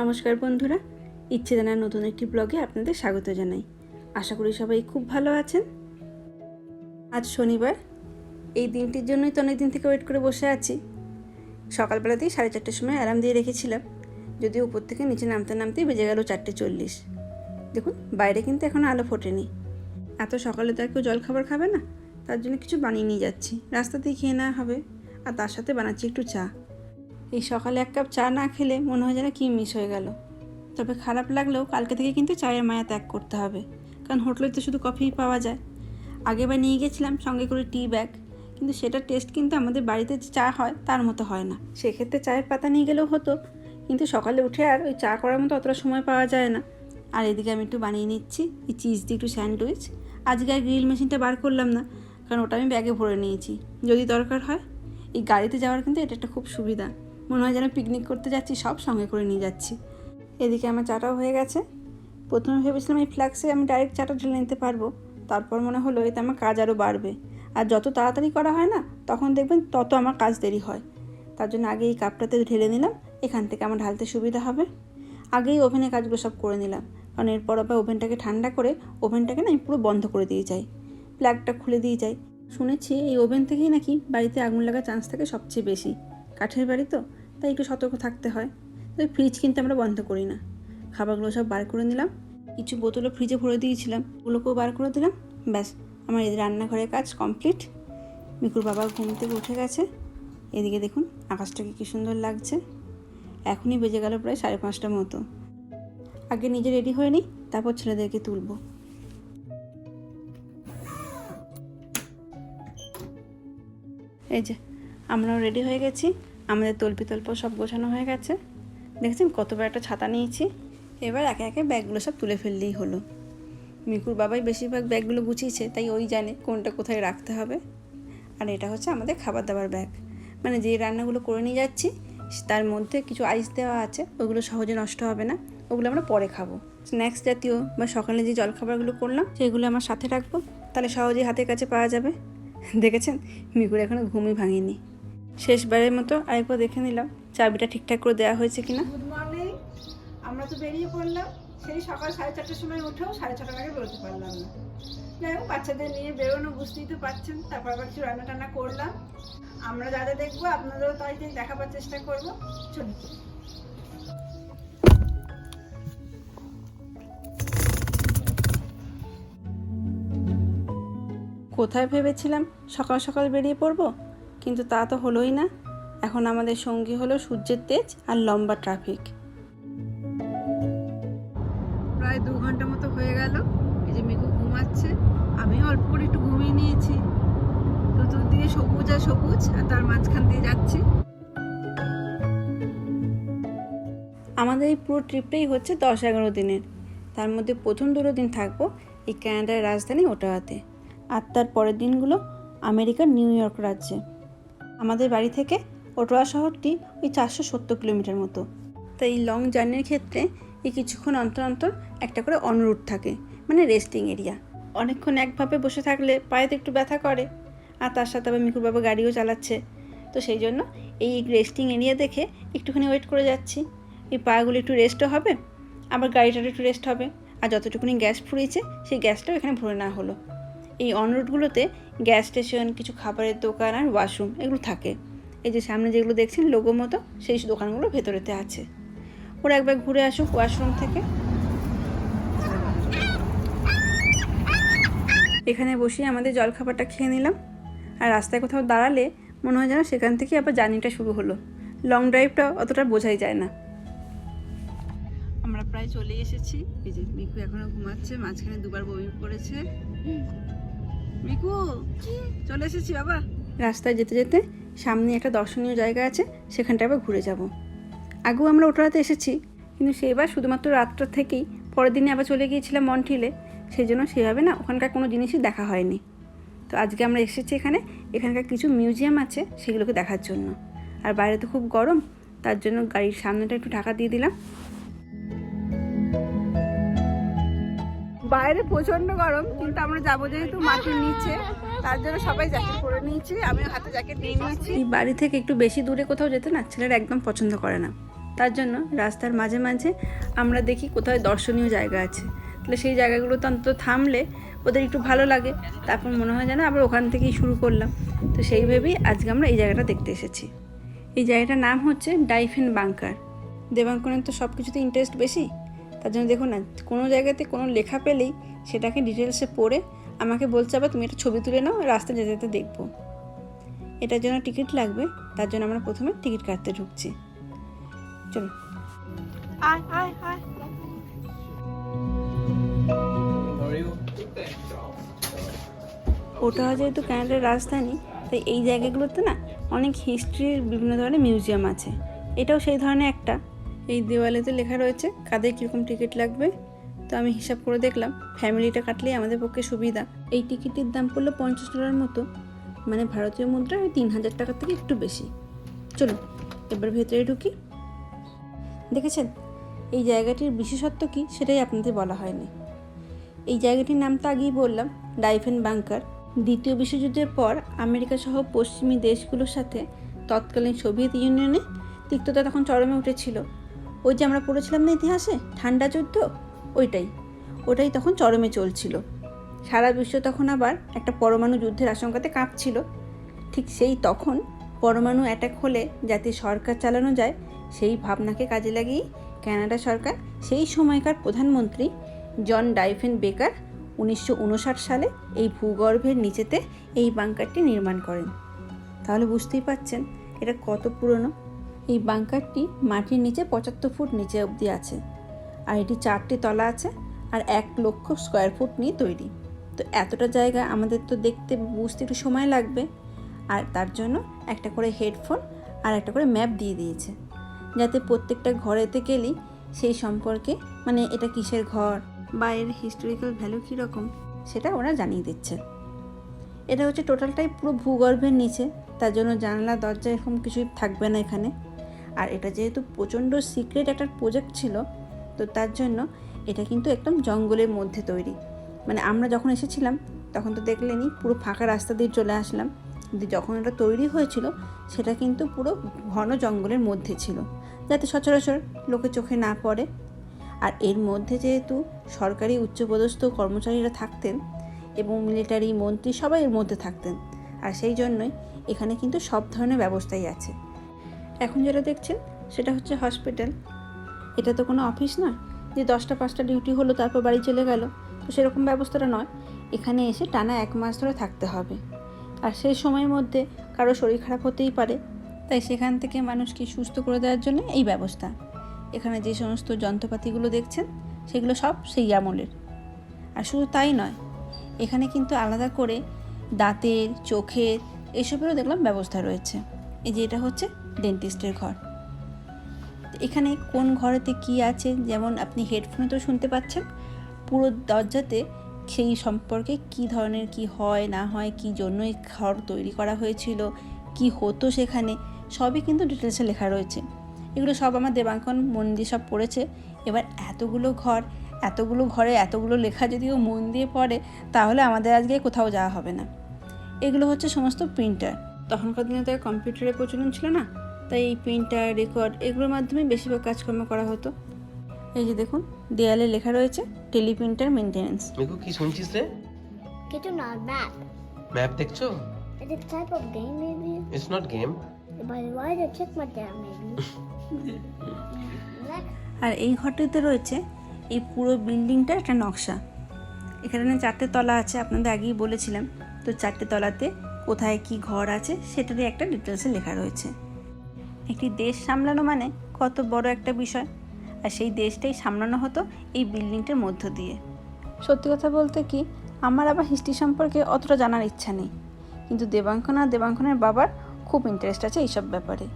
নমস্কার বন্ধুরা ইচ্ছে জানার নতুন একটি ব্লগে আপনাদের স্বাগত জানাই। আশা করি সবাই খুব ভালো আছেন। আজ শনিবার, এই দিনটির জন্যই তো অনেক দিন থেকে ওয়েট করে বসে আছি। সকালবেলাতেই সাড়ে চারটের সময় অ্যালার্ম দিয়ে রেখেছিলাম, যদিও উপর থেকে নিচে নামতে নামতেই বেজে গেল চারটে চল্লিশ। দেখুন, বাইরে কিন্তু এখনও আলো ফোটেনি। এত সকালে তো আর কেউ জল খাবার খাবে না, তার জন্য কিছু বানিয়ে নিয়ে যাচ্ছি। রাস্তাতেই খেয়ে নেওয়া হবে, আর তার সাথে বানাচ্ছি একটু চা। এই সকালে এক কাপ চা না খেলে মনে হয় যেন কি মিস হয়ে গেল। তবে খারাপ লাগলেও কালকে থেকে কিন্তু চায়ের মায়া ত্যাগ করতে হবে, কারণ হোটেলে তো শুধু কফিই পাওয়া যায়। আগেবার নিয়ে গেছিলাম সঙ্গে করে টি ব্যাগ, কিন্তু সেটার টেস্ট কিন্তু আমাদের বাড়িতে যে চা হয় তার মতো হয় না। সেক্ষেত্রে চায়ের পাতা নিয়ে গেলেও হতো, কিন্তু সকালে উঠে আর ওই চা করার মতো অতটা সময় পাওয়া যায় না। আর এদিকে আমি একটু বানিয়ে নিচ্ছি, এই চিজ দিয়ে একটু স্যান্ডউইচ। আজকে আর গ্রিল মেশিনটা বার করলাম না, কারণ ওটা আমি ব্যাগে ভরে নিয়েছি। যদি দরকার হয়, এই গাড়িতে যাওয়ার কিন্তু এটা একটা খুব সুবিধা। মনে হয় যেন পিকনিক করতে যাচ্ছি, সব সঙ্গে করে নিয়ে যাচ্ছি। এদিকে আমার চাটাও হয়ে গেছে। প্রথমে ভেবেছিলাম এই ফ্ল্যাক্সে আমি ডাইরেক্ট চাটা ঢেলে নিতে পারব। তারপর মনে হলো এতে আমার কাজ আরও বাড়বে। আর যত তাড়াতাড়ি করা হয় না, তখন দেখবেন তত আমার কাজ দেরি হয়। তার জন্য আগে এই কাপটাতে ঢেলে নিলাম, এখান থেকে আমার ঢালতে সুবিধা হবে। আগেই ওভেনে কাজগুলো সব করে নিলাম। কারণ এরপর আবার ওভেনটাকে ঠান্ডা করে ওভেনটাকে না আমি পুরো বন্ধ করে দিয়ে যাই। প্লাগটা খুলে দিয়ে যাই। শুনেছি এই ওভেন থেকেই নাকি বাড়িতে আগুন লাগার চান্স থাকে সবচেয়ে বেশি। কাঠের বাড়ি তো, তাই একটু সতর্ক থাকতে হয়। তাই ফ্রিজ কিন্তু আমরা বন্ধ করি না। খাবারগুলো সব বার করে নিলাম। কিছু বোতলও ফ্রিজে ভরে দিয়েছিলাম। ওগুলোকেও বার করে দিলাম। ব্যাস, আমার এই রান্নাঘরের কাজ কমপ্লিট মিকুর বাবা ঘুম থেকে উঠে গেছে। এদিকে দেখুন, আকাশটাকে কী সুন্দর লাগছে। এখনই বেজে গেল প্রায় সাড়ে পাঁচটার মতো। আগে নিজে রেডি হয়ে নিই, তারপর ছেলেদেরকে তুলবো। এই যে, আমরাও রেডি হয়ে গেছি। আমাদের তল্পি তল্প সব গোছানো হয়ে গেছে। দেখেছেন কতবার একটা ছাতা নিয়েছি? এবার একে একে ব্যাগগুলো সব তুলে ফেললেই হলো। মিকুর বাবাই বেশিরভাগ ব্যাগগুলো গুছিয়েছে, তাই ওই জানে কোনটা কোথায় রাখতে হবে। আর এটা হচ্ছে আমাদের খাবার দাবার ব্যাগ। মানে যে রান্নাগুলো করে নিয়ে যাচ্ছি, তার মধ্যে কিছু আইস দেওয়া আছে, ওগুলো সহজে নষ্ট হবে না। ওগুলো আমরা পরে খাব। স্ন্যাক্স জাতীয় বা সকালে যে জলখাবারগুলো করলাম, সেগুলো আমার সাথে রাখব। তাহলে সহজেই হাতের কাছে পাওয়া যাবে। দেখেছেন? মিকুর এখনও ঘুমই ভাঙেনি। শেষবারের মতো আরেকবার দেখে নিলাম চাবিটা ঠিকঠাক করে দেওয়া হয়েছে কিনা। গুড মর্নিং আমরা তো বেরিয়ে পড়লাম। সেই সকাল সাড়ে চারটার সময় উঠেও সাড়ে ছটার আগে বেরোতে পারলাম না। যাই হোক বাচ্চাদের নিয়ে বেরোনো বুঝতেই তো পারছেন তারপর আবার কিছু রান্না টান্না করলাম। আমরা যা যা দেখব আপনাদেরও তাই দেখাবার চেষ্টা করব। চলুন। কোথায় ভেবেছিলাম সকাল সকাল বেরিয়ে পড়ব? কিন্তু তা তো হলোই না। এখন আমাদের সঙ্গী হলো সূর্যের তেজ আর লম্বা ট্রাফিক প্রায় দু ঘণ্টা মতো হয়ে গেল। এই যে মেঘু ঘুমাচ্ছে। আমি অল্প করে একটু ঘুমিয়ে নিয়েছি। চতুর্দিকে সবুজ আর সবুজ আর তার মাঝখান দিয়ে যাচ্ছি। আমাদের এই পুরো ট্রিপটাই হচ্ছে দশ এগারো দিনের। তার মধ্যে প্রথম দুটো দিন থাকব এই ক্যানাডার রাজধানী ওটাওয়াতে আর তার পরের দিনগুলো আমেরিকার নিউ ইয়র্ক রাজ্যে। আমাদের বাড়ি থেকে ওটোয়া শহরটি ওই চারশো সত্তর কিলোমিটার মতো। তাই এই লং জার্নির ক্ষেত্রে এই কিছুক্ষণ অন্তর অন্তর একটা করে অনরুট থাকে মানে রেস্টিং এরিয়া অনেকক্ষণ একভাবে বসে থাকলে পায়ে তো একটু ব্যথা করে, আর তার সাথে আবার মিকুর বাবা গাড়িও চালাচ্ছে। তো সেই জন্য এই রেস্টিং এরিয়া দেখে একটুখানি ওয়েট করে যাচ্ছি। এই পাগুলো একটু রেস্টও হবে, আবার গাড়িটার একটু রেস্ট হবে, আর যতটুকুনি গ্যাস ফুরিয়েছে, সেই গ্যাসটাও এখানে ভরে নেওয়া হলো। এই অনরুটগুলোতে গ্যাস স্টেশন কিছু খাবারের দোকান আর ওয়াশরুম এগুলো থাকে। এই যে সামনে যেগুলো দেখছেন লোগো মতো সেই দোকানগুলো ভেতরেতে আছে। ওরা একবার ঘুরে আসুক ওয়াশরুম থেকে। এখানে বসে আমাদের জলখাবারটা খেয়ে নিলাম। আর রাস্তায় কোথাও দাঁড়ালে মনে হয় যেন সেখান থেকে আবার জার্নিটা শুরু হলো। লং ড্রাইভটা অতটা বোঝাই যায় না। আমরা প্রায় চলে এসেছি। এই যে মিকু এখনও ঘুমাচ্ছে মাঝখানে দুবার বমি করেছে মিকু চলে এসেছি বাবা। রাস্তায় যেতে যেতে সামনে একটা দর্শনীয় জায়গা আছে সেখানটা আবার ঘুরে যাব। আগেও আমরা ওটাতে এসেছি, কিন্তু সেবার শুধুমাত্র রাতটা থেকেই, পরের দিনে আবার চলে গিয়েছিলাম মন্ঠিলে সেই জন্য সেভাবে না ওখানকার কোনো জিনিসই দেখা হয়নি। তো আজকে আমরা এসেছি এখানে, এখানকার কিছু মিউজিয়াম আছে সেগুলোকে দেখার জন্য। আর বাইরে তো খুব গরম, তার জন্য গাড়ির সামনেটা একটু ঢাকা দিয়ে দিলাম। বাইরে প্রচণ্ড গরম, কিন্তু আমরা যাব যেহেতু মাটির নিচে, তার জন্য সবাই জ্যাকেট পরে নিয়েছি, আমিও হাতে জ্যাকেট নিয়ে নিয়েছি। বাড়ি থেকে একটু বেশি দূরে কোথাও যেতে না ছেলেরা একদম পছন্দ করে না। তার জন্য রাস্তার মাঝে মাঝে আমরা দেখি কোথায় দর্শনীয় জায়গা আছে। তাহলে সেই জায়গাগুলোতে অন্তত থামলে ওদের একটু ভালো লাগে। তারপর মনে হয় যেন আবার ওখান থেকেই শুরু করলাম। তো সেই ভেবেই আজকে আমরা এই জায়গাটা দেখতে এসেছি। এই জায়গাটার নাম হচ্ছে ডাইফেন বাংকার দেবাঙ্কনের তো সব কিছুতে ইন্টারেস্ট বেশি? তার জন্য দেখুন না কোনো জায়গাতে কোনো লেখা পেলেই সেটাকে ডিটেলসে পড়ে আমাকে বলছে আবার তুমি একটা ছবি তুলে নাও রাস্তা যেতে যেতে দেখব। এটার জন্য টিকিট লাগবে তার জন্য আমরা প্রথমে টিকিট কাটতে ঢুকছি। চলো আয় আয় আয়। ওটা যেহেতু ক্যানাডার রাজধানী তাই এই জায়গাগুলোতে না অনেক হিস্ট্রির বিভিন্ন ধরনের মিউজিয়াম আছে। এটাও সেই ধরনের একটা। এই দেওয়ালেতে লেখা রয়েছে কাদের কীরকম টিকিট লাগবে। তো আমি হিসাব করে দেখলাম, ফ্যামিলিটা কাটলেই আমাদের পক্ষে সুবিধা। এই টিকিটের দাম পড়ল পঞ্চাশ ডলার মতো মানে ভারতীয় মুদ্রা ওই তিন হাজার টাকার থেকে একটু বেশি। চলুন, এবার ভেতরে ঢুকি। দেখেছেন? এই জায়গাটির বিশেষত্ব কী সেটাই আপনাদের বলা হয়নি। এই জায়গাটির নাম তো আগেই বললাম, ডাইফেন বাংকার। দ্বিতীয় বিশ্বযুদ্ধের পর আমেরিকা সহ পশ্চিমী দেশগুলোর সাথে তৎকালীন সোভিয়েত ইউনিয়নে তিক্ততা তখন চরমে উঠেছিল। ওই যে আমরা পড়েছিলাম না ইতিহাসে? ঠান্ডা যুদ্ধ? ওইটাই। ওটাই তখন চরমে চলছিল। সারা বিশ্ব তখন আবার একটা পরমাণু যুদ্ধের আশঙ্কাতে কাঁপছিল। ঠিক সেই তখন পরমাণু অ্যাটাক হলে যাতে সরকার চালানো যায়, সেই ভাবনাকে কাজে লাগিয়ে কানাডা সরকার, সেই সময়কার প্রধানমন্ত্রী জন ডাইফেন বেকার উনিশশো উনষাট সালে এই ভূগর্ভের নিচেতে এই বাংকারটি নির্মাণ করেন। তাহলে বুঝতেই পাচ্ছেন এটা কত পুরনো। এই বাংকারটি মাটির নিচে পঁচাত্তর ফুট নিচে অবধি আছে। আর এটি চারটি তলা আছে আর এক লক্ষ স্কোয়ার ফুট নিয়ে তৈরি। তো এতটা জায়গা আমাদের তো দেখতে বুঝতে একটু সময় লাগবে। আর তার জন্য একটা করে হেডফোন আর একটা করে ম্যাপ দিয়ে দিয়েছে। যাতে প্রত্যেকটা ঘরেতে গেলেই সেই সম্পর্কে মানে এটা কিসের ঘর বা এর হিস্টোরিক্যাল ভ্যালু কীরকম, সেটা ওরা জানিয়ে দিচ্ছে। এটা হচ্ছে টোটালটাই পুরো ভূগর্ভের নিচে। তার জন্য জানলা, দরজা এরকম কিছুই থাকবে না এখানে। আর এটা যেহেতু প্রচণ্ড সিক্রেট একটা প্রজেক্ট ছিল, তো তার জন্য এটা কিন্তু একদম জঙ্গলের মধ্যে তৈরি। মানে আমরা যখন এসেছিলাম, তখন তো দেখলেনি পুরো ফাঁকা রাস্তা দিয়ে চলে আসলাম। কিন্তু যখন এটা তৈরি হয়েছিল, সেটা কিন্তু পুরো ঘন জঙ্গলের মধ্যে ছিল, যাতে সচরাচর লোকে চোখে না পড়ে। আর এর মধ্যে যেহেতু সরকারি উচ্চপদস্থ কর্মচারীরা থাকতেন এবং মিলিটারি মন্ত্রী সবাই এর মধ্যে থাকতেন, আর সেই জন্যই এখানে কিন্তু সব ধরনের ব্যবস্থাই আছে। এখন যেটা দেখছেন, সেটা হচ্ছে হসপিটাল এটা তো কোনো অফিস নয় যে দশটা, পাঁচটা ডিউটি হলো, তারপর বাড়ি চলে গেল। তো সেরকম ব্যবস্থাটা নয়। এখানে এসে টানা এক মাস ধরে থাকতে হবে। আর সেই সময়ের মধ্যে কারও শরীর খারাপ হতেই পারে। তাই সেখান থেকে মানুষকে সুস্থ করে দেওয়ার জন্য এই ব্যবস্থা। এখানে যে সমস্ত যন্ত্রপাতিগুলো দেখছেন, সেগুলো সব সেই আমলের। আর শুধু তাই নয়, এখানে কিন্তু আলাদা করে দাঁতের, চোখের, এসবেরও দেখলাম ব্যবস্থা রয়েছে। এই যে এটা হচ্ছে ডেন্টিস্টের ঘর। এখানে কোন ঘরেতে কি আছে? যেমন আপনি হেডফোনে তো শুনতে পাচ্ছেন, পুরো দরজাতে সেই সম্পর্কে কি ধরনের কি হয়, না হয়, কি জন্য এই ঘর তৈরি করা হয়েছিল, কি হতো সেখানে, সবই কিন্তু ডিটেলসে লেখা রয়েছে। এগুলো সব আমার দেবাঙ্কন মন দিয়ে সব পড়েছে। এবার এতগুলো ঘর, এতগুলো ঘরে এতগুলো লেখা যদি ও মন দিয়ে পড়ে, তাহলে আমাদের আজকে কোথাও যাওয়া হবে না। এগুলো হচ্ছে সমস্ত প্রিন্টার তখনকার দিনে তো কম্পিউটারের প্রচলন ছিল না। তাই এই প্রিন্টার রেকর্ড এগুলোর মাধ্যমে বেশিরভাগ কাজকর্ম করা হতো। এই যে দেখুন দেয়ালে লেখা রয়েছে টেলিপ্রিন্টার মেনটেন্যান্স মিকু কি শুনছিস রে? On our map. ম্যাপ দেখছ? It's a type of game, maybe. It's not game But why the check my dad, maybe? আর এই ঘরটিতে রয়েছে এই পুরো বিল্ডিংটা একটা নকশা। এখানে না চারটে তলা আছে আপনাদের আগেই বলেছিলাম। তো চারটে তলাতে কোথায় কি ঘর আছে সেটারই একটা ডিটেলসে লেখা রয়েছে। একটি দেশ সামলানো মানে কত বড় একটা বিষয়। আর সেই দেশটাই সামলানো হতো এই বিল্ডিংটার মধ্য দিয়ে। সত্যি কথা বলতে কি, আমার আবার হিস্ট্রি সম্পর্কে অতটা জানার ইচ্ছা নেই। কিন্তু দেবাঙ্কন, দেবাঙ্কনের বাবার খুব ইন্টারেস্ট আছে এইসব ব্যাপারে।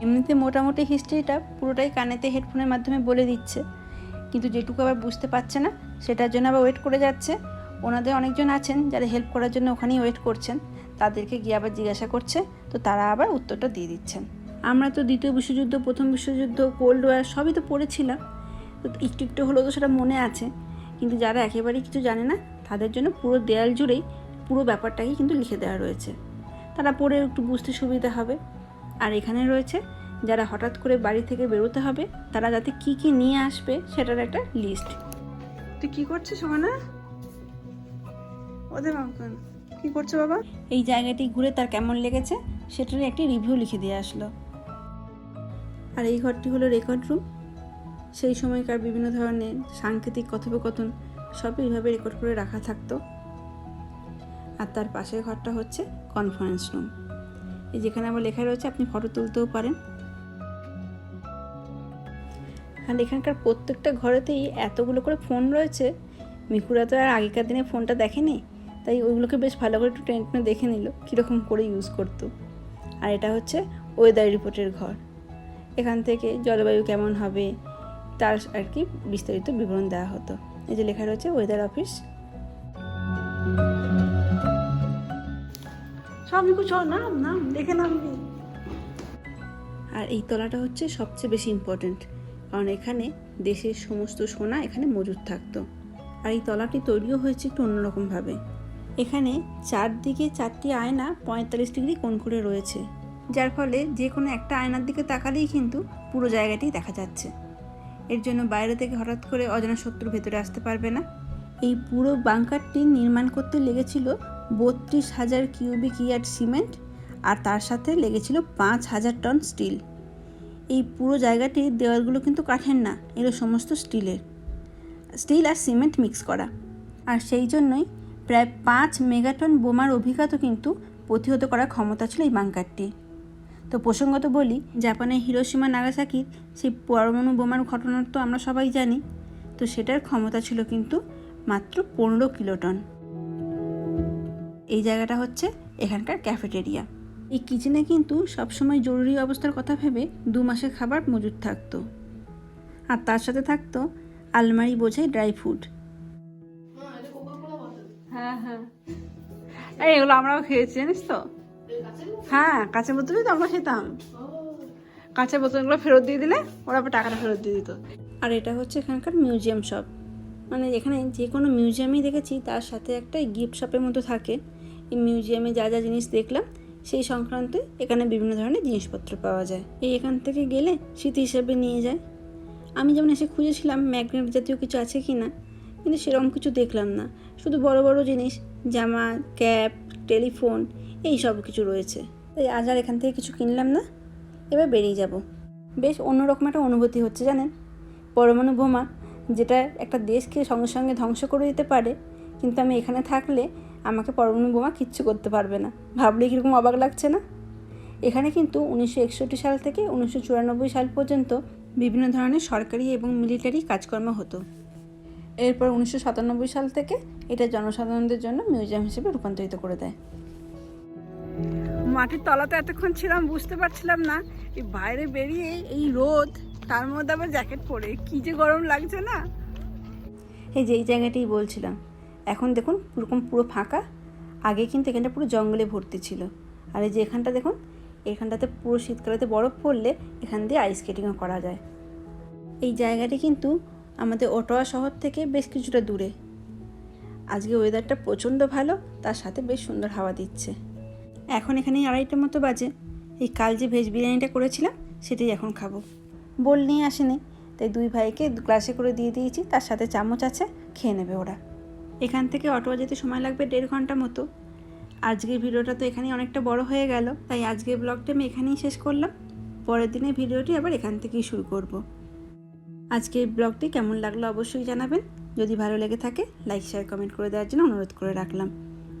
এমনিতে মোটামুটি হিস্ট্রিটা পুরোটাই কানেতে হেডফোনের মাধ্যমে বলে দিচ্ছে। কিন্তু যেটুকু আবার বুঝতে পারছে না, সেটার জন্য আবার ওয়েট করে যাচ্ছে। ওনাদের অনেকজন আছেন যারা হেল্প করার জন্য ওখানেই ওয়েট করছেন। তাদেরকে গিয়ে আবার জিজ্ঞাসা করছে, তো তারা আবার উত্তরটা দিয়ে দিচ্ছেন। আমরা তো দ্বিতীয় বিশ্বযুদ্ধ প্রথম বিশ্বযুদ্ধ কোল্ড ওয়ার সবই তো পড়েছিলাম। তো একটু একটু হলেও তো সেটা মনে আছে। কিন্তু যারা একেবারেই কিছু জানে না তাদের জন্য পুরো দেয়াল জুড়েই পুরো ব্যাপারটাকে কিন্তু লিখে দেওয়া রয়েছে। তারা পড়ে একটু বুঝতে সুবিধা হবে। আর এখানে রয়েছে যারা হঠাৎ করে বাড়ি থেকে বেরোতে হবে তারা যাতে কি কি নিয়ে আসবে সেটার একটা লিস্ট তুই কি করছিস না ওদের মামকান কি করছ বাবা? এই জায়গাটি ঘুরে তার কেমন লেগেছে সেটার একটি রিভিউ লিখে দিয়ে আসলো। আর এই ঘরটি হলো রেকর্ড রুম সেই সময়কার বিভিন্ন ধরনের সাংকেতিক কথোপকথন সব এইভাবে রেকর্ড করে রাখা থাকতো। আর তার পাশের ঘরটা হচ্ছে কনফারেন্স রুম এই যেখানে আবার লেখা রয়েছে, আপনি ফটো তুলতেও পারেন। আর এখানকার প্রত্যেকটা ঘরেতেই এতগুলো করে ফোন রয়েছে। মিকুরা তো আর আগেকার দিনে ফোনটা দেখেনি, তাই ওইগুলোকে বেশ ভালো করে একটু টেনে টেনে দেখে নিল, কীরকম করে ইউজ করতো। আর এটা হচ্ছে ওয়েদার রিপোর্টের ঘর। এখান থেকে জলবায়ু কেমন হবে তার আর কি বিস্তারিত বিবরণ দেওয়া হতো। এই যে লেখা রয়েছে ওয়েদার অফিস সব মিকু চল নাম নাম দেখে নামবি আর এই তলাটা হচ্ছে সবচেয়ে বেশি ইম্পর্ট্যান্ট কারণ এখানে দেশের সমস্ত সোনা এখানে মজুদ থাকতো। আর এই তলাটি তৈরিও হয়েছে একটু অন্যরকমভাবে। এখানে চারদিকে চারটি আয়না পঁয়তাল্লিশ ডিগ্রি কোণ করে রয়েছে। যার ফলে যে কোনো একটা আয়নার দিকে তাকালেই কিন্তু পুরো জায়গাটি দেখা যাচ্ছে। এর জন্য বাইরে থেকে হঠাৎ করে অজানা শত্রু ভেতরে আসতে পারবে না। এই পুরো বাংকারটি নির্মাণ করতে লেগেছিল বত্রিশ হাজার কিউবিক ইয়ার্ড সিমেন্ট আর তার সাথে লেগেছিল পাঁচ হাজার টন স্টিল। এই পুরো জায়গাটির দেওয়ালগুলো কিন্তু কাঠের না, এগুলো সমস্ত স্টিলের। স্টিল আর সিমেন্ট মিক্স করা। আর সেই জন্যই প্রায় পাঁচ মেগাটন বোমার অভিজ্ঞতা কিন্তু প্রতিহত করার ক্ষমতা ছিল এই বাংকারটি তো প্রসঙ্গত বলি জাপানের হিরোসীমা নাগাসাকির সেই পরমাণু বোমার ঘটনার তো আমরা সবাই জানি। তো সেটার ক্ষমতা ছিল কিন্তু মাত্র পনেরো কিলোটন। এই জায়গাটা হচ্ছে এখানকার ক্যাফেটেরিয়া। এই কিচেনে কিন্তু সবসময় জরুরি অবস্থার কথা ভেবে দু মাসের খাবার মজুদ থাকতো। আর তার সাথে থাকতো আলমারি বোঝাই ড্রাই ফ্রুট হ্যাঁ হ্যাঁ। এই এগুলো আমরাও খেয়েছি জানিস তো? হ্যাঁ কাঁচা বোতলই তো আমরা খেতাম। কাঁচা বোতলগুলো ফেরত দিয়ে দিলে ওরা আবার টাকাটা ফেরত দিয়ে দিত। আর এটা হচ্ছে এখানকার মিউজিয়াম শপ। মানে এখানে যে কোনো মিউজিয়ামই দেখেছি, তার সাথে একটা গিফট শপের মতো থাকে। এই মিউজিয়ামে যা যা জিনিস দেখলাম, সেই সংক্রান্তে এখানে বিভিন্ন ধরনের জিনিসপত্র পাওয়া যায়। এই এখান থেকে গেলে স্মৃতি হিসেবে নিয়ে যায়। আমি যেমন এসে খুঁজেছিলাম ম্যাগনেট জাতীয় কিছু আছে কি না কিন্তু সেরকম কিছু দেখলাম না। শুধু বড় বড় জিনিস, জামা, ক্যাপ, টেলিফোন এই সব কিছু রয়েছে। তাই আজ আর এখান থেকে কিছু কিনলাম না। এবার বেরিয়ে যাব। বেশ অন্যরকম একটা অনুভূতি হচ্ছে জানেন? পরমাণু বোমা যেটা একটা দেশকে সঙ্গে সঙ্গে ধ্বংস করে দিতে পারে, কিন্তু আমি এখানে থাকলে আমাকে পরমাণু বোমা কিচ্ছু করতে পারবে না। ভাবলে কীরকম অবাক লাগছে না? এখানে কিন্তু উনিশশো একষট্টি সাল থেকে উনিশশো চুরানব্বই সাল পর্যন্ত বিভিন্ন ধরনের সরকারি এবং মিলিটারি কাজকর্ম হতো। এরপর উনিশশো সাতানব্বই সাল থেকে এটা জনসাধারণদের জন্য মিউজিয়াম হিসেবে রূপান্তরিত করে দেয়। মাটির তলাতে এতক্ষণ ছিলাম, বুঝতে পারছিলাম না। এই বাইরে বেরিয়ে এই রোদ, তার মধ্যে আবার জ্যাকেট পরে। কি যে গরম লাগছে না? এই যে এই জায়গাটাই বলছিলাম। এখন দেখুন, পুরোকম পুরো ফাঁকা। আগে কিন্তু এখানটা পুরো জঙ্গলে ভর্তি ছিল। আর এই যে এখানটা দেখুন, এখানটাতে পুরো শীতকালেতে বরফ পড়লে এখান দিয়ে আইস স্কেটিংও করা যায়। এই জায়গাটি কিন্তু আমাদের ওটোয়া শহর থেকে বেশ কিছুটা দূরে। আজকে ওয়েদারটা প্রচণ্ড ভালো, তার সাথে বেশ সুন্দর হাওয়া দিচ্ছে। এখন এখানে আড়াইটার মতো বাজে। এই কাল যে ভেজ বিরিয়ানিটা করেছিলাম, সেটাই এখন খাব। বল নিয়ে আসেনি, তাই দুই ভাইকে গ্লাসে করে দিয়ে দিয়েছি, তার সাথে চামচ আছে, খেয়ে নেবে ওরা। এখান থেকে অটো যেতে সময় লাগবে দেড় ঘণ্টা মতো। আজকের ভিডিওটা তো এখানেই অনেকটা বড় হয়ে গেল, তাই আজকের ব্লগটা আমি এখানেই শেষ করলাম। পরের দিনের ভিডিওটি আবার এখান থেকেই শুরু করব। আজকের ব্লগটি কেমন লাগল অবশ্যই জানাবেন। যদি ভালো লেগে থাকে, লাইক, শেয়ার, কমেন্ট করে দেওয়ার জন্য অনুরোধ করে রাখলাম।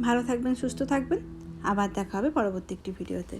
ভালো থাকবেন, সুস্থ থাকবেন। আবার দেখা হবে পরবর্তী একটি ভিডিওতে।